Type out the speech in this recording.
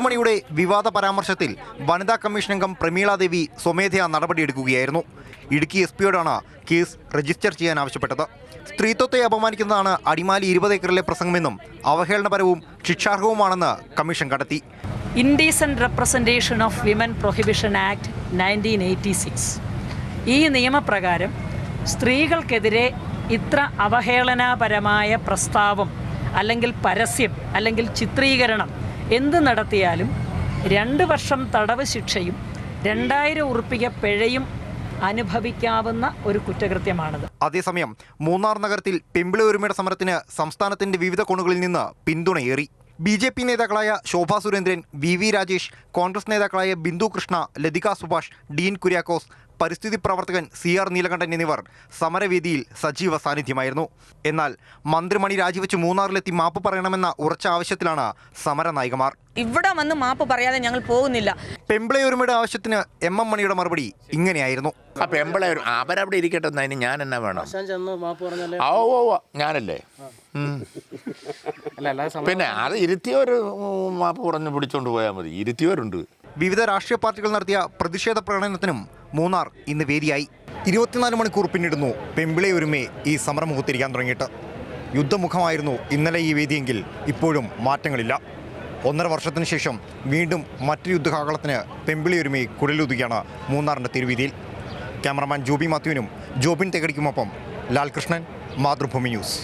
മുത്തുമണിയുടെ വിവാദ പരാമർശത്തിൽ വനിതാ കമ്മീഷൻ അംഗം പ്രമീള ദേവി സ്വമേധയാ നടപടിയെടുക്കുകയായിരുന്നു. ഇടുക്കി എസ് പിയോടാണ് കേസ് രജിസ്റ്റർ ചെയ്യാൻ ആവശ്യപ്പെട്ടത്. സ്ത്രീത്വത്തെ അപമാനിക്കുന്നതാണ് അടിമാലി ഇരുപത് ഏക്കറിലെ പ്രസംഗമെന്നും അവഹേളനപരവും ശിക്ഷാർഹവുമാണെന്ന് കമ്മീഷൻ കണ്ടെത്തി. Indecent representation of women prohibition act nineteen eighty six ഈ നിയമപ്രകാരം സ്ത്രീകൾക്കെതിരെ ഇത്ര അവഹേളനാപരമായ പ്രസ്താവം അല്ലെങ്കിൽ പരസ്യം അല്ലെങ്കിൽ ചിത്രീകരണം എന്ത് നടത്തിയാലും രണ്ട് വർഷം തടവ് ശിക്ഷയും രണ്ടായിരം ഉറുപ്പിക പിഴയും അനുഭവിക്കാവുന്ന ഒരു കുറ്റകൃത്യമാണിത്. അതേസമയം മൂന്നാർ നഗരത്തിൽ പെമ്പിളി ഒരുമയുടെ സമരത്തിന് സംസ്ഥാനത്തിന്റെ വിവിധ കോണുകളിൽ നിന്ന് പിന്തുണയേറി. ബി ജെ പി നേതാക്കളായ Shobha Surendran V V Rajesh Congress നേതാക്കളായ ബിന്ദു കൃഷ്ണ ലതിക സുഭാഷ് ഡീൻ കുര്യാക്കോസ് പരിസ്ഥിതി പ്രവർത്തകൻ സി ആർ നീലകണ്ഠൻ എന്നിവർ സമരവേദിയിൽ സജീവ സാന്നിധ്യമായിരുന്നു. എന്നാൽ മന്ത്രി മണി രാജിവെച്ച് മൂന്നാറിലെത്തി മാപ്പ് പറയണമെന്ന ഉറച്ച ആവശ്യത്തിലാണ് സമരനായികമാർ. ഇവിടെ വന്ന് മാപ്പ് പറയാതെ ഞങ്ങൾ പോകുന്നില്ല. പെമ്പിളയൊരുമയുടെ ആവശ്യത്തിന് എം എം മണിയുടെ മറുപടി ഇങ്ങനെയായിരുന്നു. ആ പെമ്പിളെ ഒരു- അവരവിടെ ഇരിക്കട്ടെ അതിന് ഞാൻ എന്നാ വേണം? ഓ ഓ ഞാനല്ലേ? പിന്നെ അത് ഇരുത്തിയവർ മാപ്പ് പറഞ്ഞ് പിടിച്ചോണ്ട് പോയാൽ മതി. ഇരുത്തിയവരുണ്ട്. വിവിധ രാഷ്ട്രീയ പാർട്ടികൾ നടത്തിയ പ്രതിഷേധ പ്രകടനത്തിനും മൂന്നാർ ഇന്ന് വേദിയായി. ഇരുപത്തിനാല് മണിക്കൂർ പിന്നിടുന്നു പെമ്പിളെ ഒരുമേ ഈ സമരമുഖത്തിരിക്കാൻ തുടങ്ങിയിട്ട്. യുദ്ധമുഖമായിരുന്നു ഇന്നലെ ഈ വേദിയെങ്കിൽ ഇപ്പോഴും മാറ്റങ്ങളില്ല. ഒന്നര വർഷത്തിന് ശേഷം വീണ്ടും മറ്റൊരു യുദ്ധകാകളത്തിന് പെമ്പിളി ഒരുമേ കുടലുതുകയാണ് മൂന്നാറിന്റെ തിരുവീതിയിൽ. ക്യാമറമാൻ ജോബി മാത്യുവിനും ജോബിൻ തെകടിക്കുമൊപ്പം ലാൽകൃഷ്ണൻ മാതൃഭൂമി ന്യൂസ്.